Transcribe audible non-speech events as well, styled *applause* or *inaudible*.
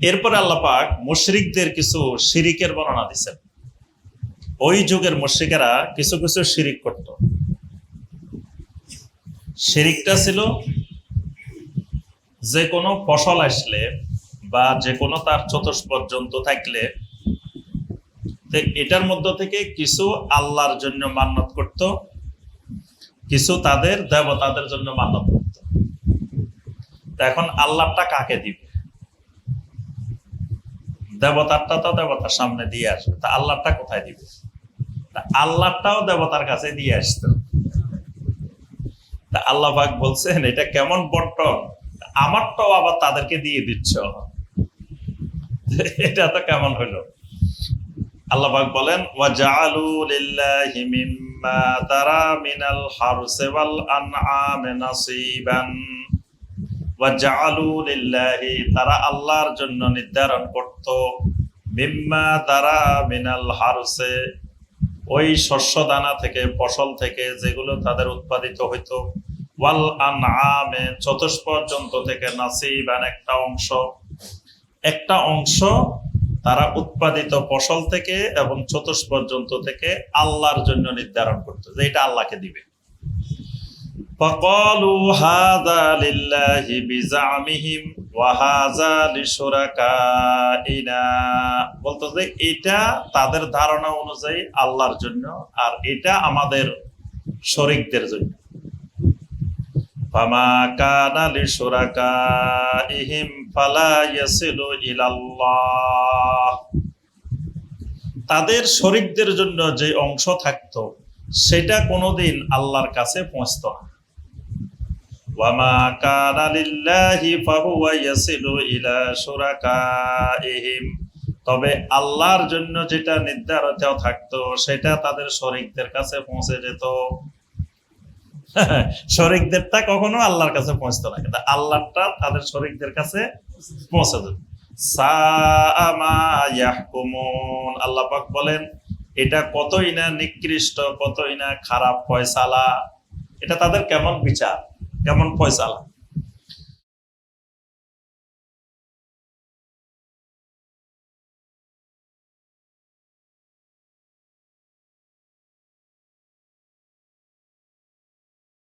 এরপরে আল্লাহ পাক মুশরিকদের কিছু শিরিকের বর্ণনা দিচ্ছেন ওই যুগের মুশরিকেরা কিছু কিছু শিরিক করত। শিরিকটা ছিল যে কোনো ফসল আসলে বা যে কোনো তার চতুষ্পদ জন্তু থাকলে এটার মধ্য থেকে কিছু আল্লাহর জন্য মান্যত করত, কিছু তাদের দেবতাদের জন্য মান্যত করত। এখন আল্লাহটা কাকে দিবে? দেবতারটা তো দেবতার সামনে দিয়ে আসবে। তা আল্লাহটা কোথায় দিবে? তা আল্লাহটাও দেবতার কাছে দিয়ে আসতো তা আল্লাহ পাক বলছেন, এটা কেমন বন্টন? আমারটাও আবার তাদেরকে দিয়ে দিচ্ছ। এটা তো কেমন হলো? আল্লাহ পাক বলেন, ওয়াজআলু লিল্লাহি মিম্মা তারা মিনাল হারসি ওয়াল আনআমি নাসিবান। তারা আল্লাহর জন্য নির্ধারণ করত। মিম্মা তারা মিনাল হারসে, ওই শস্য দানা থেকে, ফসল থেকে যেগুলো তাদের উৎপাদিত হইতো। ওয়াল আনআমে চতুষ্পদ জন্তু থেকে নাসিবান একটা অংশ। একটা অংশ তারা উৎপাদিত ফসল থেকে এবং চতুষ্পদ জন্তু থেকে আল্লাহর জন্য নির্ধারণ করতো, যে এটা আল্লাহকে দিবে। فقالوا هذا لله بزعمهم وهذا لشركائنا বলতো যে এটা তাদের ধারণা অনুযায়ী আল্লাহর জন্য আর এটা আমাদের শরিকদের জন্য ফামা কানা লিশুরাকাইহিম ফালা ইয়াসিলু ইলাল্লাহ তাদের শরিকদের জন্য যে অংশ থাকতো সেটা কোনোদিন আল্লাহর কাছে পৌঁছতো না তবে আল্লাহর জন্য যেটা নির্ধারিত থাকতো, সেটা তাদের শরিকদের কাছে পৌঁছে যেত। *laughs* শরিকদেরটা কখনো আল্লাহর কাছে পৌঁছতো না, কিন্তু আল্লাহটা তাদের শরিকদের কাছে পৌঁছে যেত আল্লাহ পাক বলেন, এটা কতই না নিকৃষ্ট, কতই না খারাপ ফয়সালা। এটা তাদের কেমন বিচার? কেমন পয়সা